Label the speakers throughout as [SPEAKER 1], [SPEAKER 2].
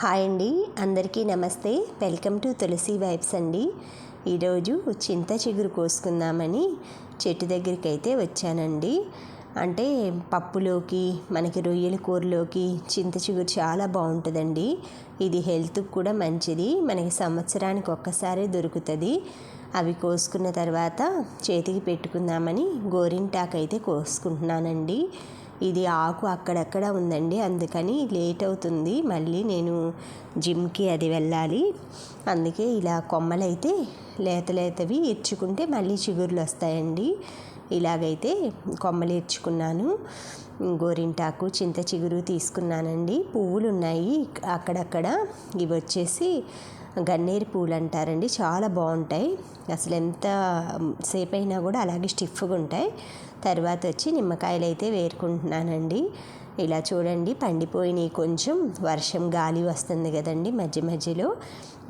[SPEAKER 1] Hi అండి. అందరికీ నమస్తే. వెల్కమ్ టు తులసి వైబ్స్ అండి. ఈరోజు చింత చిగురు కోసుకుందామని చెట్టు దగ్గరికి అయితే వచ్చానండి. అంటే పప్పులోకి మనకి రొయ్యల కూరలోకి చింత చిగురు చాలా బాగుంటుందండి. ఇది హెల్త్కి కూడా మంచిది. మనకి సంవత్సరానికి ఒక్కసారి దొరుకుతుంది. అవి కోసుకున్న తర్వాత చేతికి పెట్టుకుందామని గోరింటాకు అయితే కోసుకుంటున్నానండి. ఇది ఆకు అక్కడక్కడ ఉందండి అందుకని లేట్ అవుతుంది. మళ్ళీ నేను జిమ్కి అది వెళ్ళాలి. అందుకే ఇలా కొమ్మలైతే లేత లేతవి ఇచ్చుకుంటే మళ్ళీ చిగుర్లు వస్తాయండి. ఇలాగైతే కొమ్మలు ఇచ్చుకున్నాను గోరింటాకు చింత చిగురు తీసుకున్నానండి. పువ్వులు ఉన్నాయి అక్కడక్కడ. ఇవి వచ్చేసి గన్నేరు పూలు అంటారండి చాలా బాగుంటాయి. అసలు ఎంత సేపు అయినా కూడా అలాగే స్టిఫ్గా ఉంటాయి. తర్వాత వచ్చి నిమ్మకాయలు అయితే వేరుకుంటున్నానండి. ఇలా చూడండి పండిపోయినాయి కొంచెం. వర్షం గాలి వస్తుంది కదండి మధ్య మధ్యలో.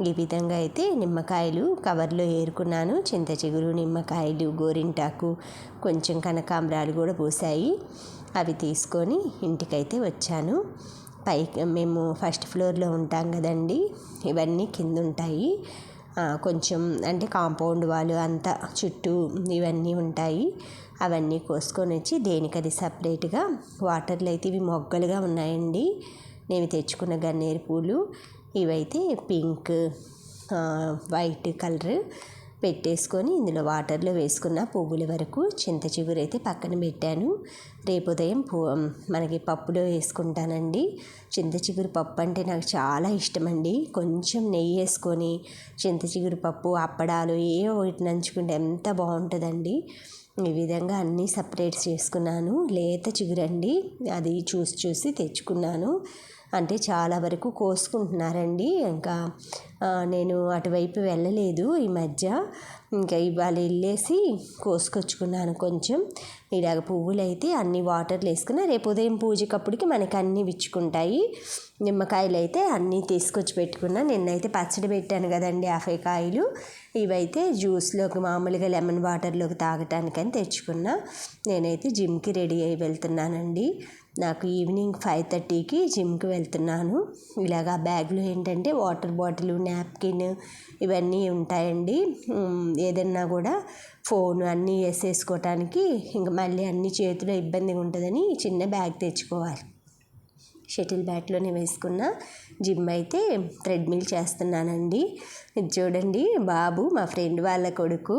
[SPEAKER 1] ఈ విధంగా అయితే నిమ్మకాయలు కవర్లో ఏరుకున్నాను. చింత చిగురు నిమ్మకాయలు గోరింటాకు కొంచెం కనకాంబరాలు కూడా పూసాయి అవి తీసుకొని ఇంటికైతే వచ్చాను. పైకి మేము ఫస్ట్ ఫ్లోర్లో ఉంటాం కదండి ఇవన్నీ కింద ఉంటాయి కొంచెం అంటే కాంపౌండ్ వాళ్ళు అంతా చుట్టూ ఇవన్నీ ఉంటాయి. అవన్నీ కోసుకొని వచ్చి దేనికది సపరేట్గా వాటర్లు అయితే ఇవి మొగ్గలుగా ఉన్నాయండి. నేను తెచ్చుకున్న గన్నేరు పూలు. ఇవైతే పింక్ వైట్ కలర్. పెట్టేసుకొని ఇందులో వాటర్లో వేసుకున్న పువ్వుల వరకు చింత చిగురు అయితే పక్కన పెట్టాను. రేపు ఉదయం పూ మనకి పప్పులో వేసుకుంటానండి. చింత చిగురు పప్పు అంటే నాకు చాలా ఇష్టం అండి కొంచెం నెయ్యి వేసుకొని చింత చిగురు పప్పు అప్పడాలు ఏ ఒకటి నంచుకుంటే ఎంత బాగుంటుందండి. ఈ విధంగా అన్నీ సపరేట్ చేసుకున్నాను. లేత చిగురండి. అది చూసి చూసి తెచ్చుకున్నాను. అంటే చాలా వరకు కోసుకుంటున్నారండి. ఇంకా నేను అటువైపు వెళ్ళలేదు ఈ మధ్య. ఇంకా ఇవాళ వెళ్ళేసి కోసుకొచ్చుకున్నాను కొంచెం. ఇలాగ పువ్వులు అయితే అన్ని వాటర్లు వేసుకున్న రేపు ఉదయం పూజకప్పటికి మనకి అన్నీ విచ్చుకుంటాయి. నిమ్మకాయలు అయితే అన్నీ తీసుకొచ్చి పెట్టుకున్నా. నిన్నైతే పచ్చడి పెట్టాను కదండి యాభై కాయలు ఇవైతే జ్యూస్లోకి మామూలుగా లెమన్ వాటర్లోకి తాగటానికని తెచ్చుకున్నా. నేనైతే జిమ్కి రెడీ అయి వెళ్తున్నానండి. నాకు ఈవినింగ్ ఫైవ్ థర్టీకి జిమ్కి వెళ్తున్నాను. ఇలాగా బ్యాగ్లో ఏంటంటే వాటర్ బాటిల్ నాప్కిన్ ఇవన్నీ ఉంటాయండి. ఏదన్నా కూడా ఫోన్ అన్నీ వేసేసుకోవటానికి ఇంక మళ్ళీ అన్ని చేతిలో ఇబ్బందిగా ఉంటుందని చిన్న బ్యాగ్ తెచ్చుకోవాలి. షటిల్ బ్యాట్లోనే వేసుకున్న జిమ్ అయితే థ్రెడ్మిల్ చేస్తున్నానండి. చూడండి బాబు మా ఫ్రెండ్ వాళ్ళ కొడుకు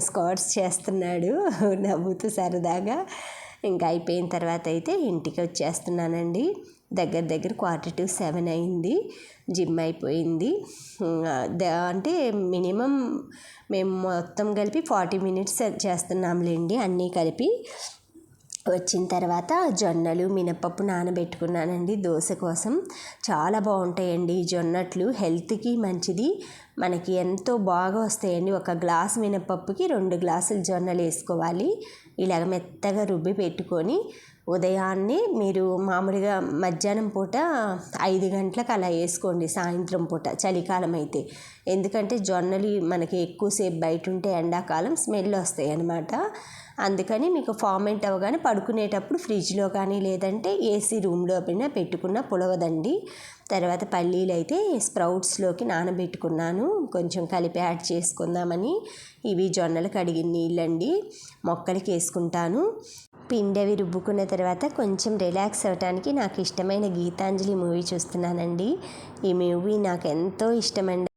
[SPEAKER 1] స్కాట్స్ చేస్తున్నాడు. నవ్వుతూ సరదాగా ఇంకా అయిపోయిన తర్వాత అయితే ఇంటికి వచ్చేస్తున్నానండి. దగ్గర దగ్గర క్వార్టర్ టు సెవెన్ అయింది. జిమ్ అయిపోయింది. అంటే మినిమం మేము మొత్తం కలిపి ఫార్టీ మినిట్స్ చేస్తున్నాంలేండి అన్నీ కలిపి. వచ్చిన తర్వాత జొన్నలు మినపప్పు నానబెట్టుకున్నానండి దోశ కోసం. చాలా బాగుంటాయండి జొన్నట్లు. హెల్త్కి మంచిది. మనకి ఎంతో బాగా వస్తాయండి. ఒక గ్లాస్ మినపప్పుకి రెండు గ్లాసులు జొన్నలు వేసుకోవాలి. ఇలాగ మెత్తగా రుబ్బి పెట్టుకొని ఉదయాన్నే మీరు మామూలుగా మధ్యాహ్నం పూట ఐదు గంటలకు అలా వేసుకోండి సాయంత్రం పూట చలికాలం అయితే. ఎందుకంటే జొన్నలు మనకి ఎక్కువసేపు బయట ఉంటే ఎండాకాలం స్మెల్ వస్తాయి అన్నమాట. అందుకని మీకు ఫార్మెంట్ అవ్వగానే పడుకునేటప్పుడు ఫ్రిడ్జ్లో కానీ లేదంటే ఏసీ రూమ్లో పైన పెట్టుకున్న పులవదండి. తర్వాత పల్లీలు అయితే స్ప్రౌట్స్లోకి నానబెట్టుకున్నాను. కొంచెం కలిపి యాడ్ చేసుకుందామని ఇవి జొన్నలు కడిగిన నీళ్ళండి. మొక్కలకి వేసుకుంటాను. పిండవి రుబ్బుకున్న తర్వాత కొంచెం రిలాక్స్ అవ్వటానికి నాకు ఇష్టమైన గీతాంజలి మూవీ చూస్తున్నానండి. ఈ మూవీ నాకు ఎంతో ఇష్టమండి.